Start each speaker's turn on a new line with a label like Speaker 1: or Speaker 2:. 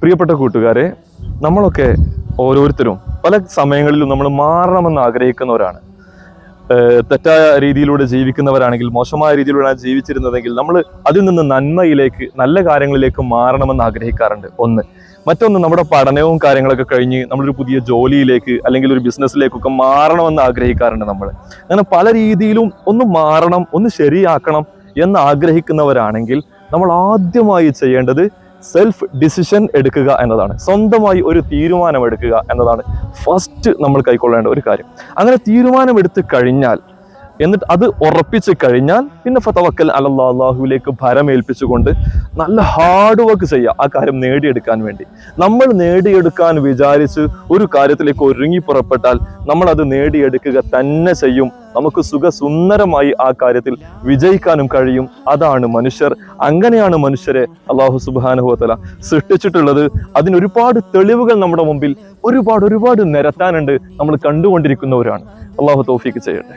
Speaker 1: പ്രിയപ്പെട്ട കൂട്ടുകാരെ നമ്മളൊക്കെ ഓരോരുത്തരും പല സമയങ്ങളിലും നമ്മൾ മാറണമെന്ന് ആഗ്രഹിക്കുന്നവരാണ്. തെറ്റായ രീതിയിലൂടെ ജീവിക്കുന്നവരാണെങ്കിൽ മോശമായ രീതിയിലൂടെ ജീവിച്ചിരുന്നതെങ്കിൽ നമ്മൾ അതിൽ നിന്ന് നന്മയിലേക്ക് നല്ല കാര്യങ്ങളിലേക്ക് മാറണമെന്ന് ആഗ്രഹിക്കാറുണ്ട്. ഒന്ന്. മറ്റൊന്ന് നമ്മുടെ പഠനവും കാര്യങ്ങളൊക്കെ കഴിഞ്ഞ് നമ്മളൊരു പുതിയ ജോലിയിലേക്ക് അല്ലെങ്കിൽ ഒരു ബിസിനസ്സിലേക്കൊക്കെ മാറണമെന്ന് ആഗ്രഹിക്കാറുണ്ട് നമ്മൾ. അങ്ങനെ പല രീതിയിലും ഒന്ന് മാറണം ഒന്ന് ശരിയാക്കണം എന്ന് ആഗ്രഹിക്കുന്നവരാണെങ്കിൽ നമ്മൾ ആദ്യമായി ചെയ്യേണ്ടത് സെൽഫ് ഡിസിഷൻ എടുക്കുക എന്നതാണ്. സ്വന്തമായി ഒരു തീരുമാനം എടുക്കുക എന്നതാണ് ഫസ്റ്റ് നമ്മൾ കൈക്കൊള്ളേണ്ട ഒരു കാര്യം. അങ്ങനെ തീരുമാനമെടുത്ത് കഴിഞ്ഞാൽ എന്നിട്ട് അത് ഉറപ്പിച്ച് കഴിഞ്ഞാൽ പിന്നെ ഫതവക്കൽ അലല്ലാ അള്ളാഹുവിലേക്ക് ഭരമേൽപ്പിച്ചുകൊണ്ട് നല്ല ഹാർഡ് വർക്ക് ചെയ്യുക ആ കാര്യം നേടിയെടുക്കാൻ വേണ്ടി. നമ്മൾ നേടിയെടുക്കാൻ വിചാരിച്ച് ഒരു കാര്യത്തിലേക്ക് ഒരുങ്ങി പുറപ്പെട്ടാൽ നമ്മൾ അത് നേടിയെടുക്കുക തന്നെ ചെയ്യും. നമുക്ക് സുഖസുന്ദരമായി ആ കാര്യത്തിൽ വിജയിക്കാനും കഴിയും. അതാണ് മനുഷ്യർ. അങ്ങനെയാണ് മനുഷ്യരെ അള്ളാഹു സുബാനുഹോത്തല സൃഷ്ടിച്ചിട്ടുള്ളത്. അതിനൊരുപാട് തെളിവുകൾ നമ്മുടെ മുമ്പിൽ ഒരുപാട് ഒരുപാട് നിരത്താനുണ്ട് നമ്മൾ കണ്ടുകൊണ്ടിരിക്കുന്നവരാണ്. അള്ളാഹു തോഫിക്ക് ചെയ്യട്ടെ.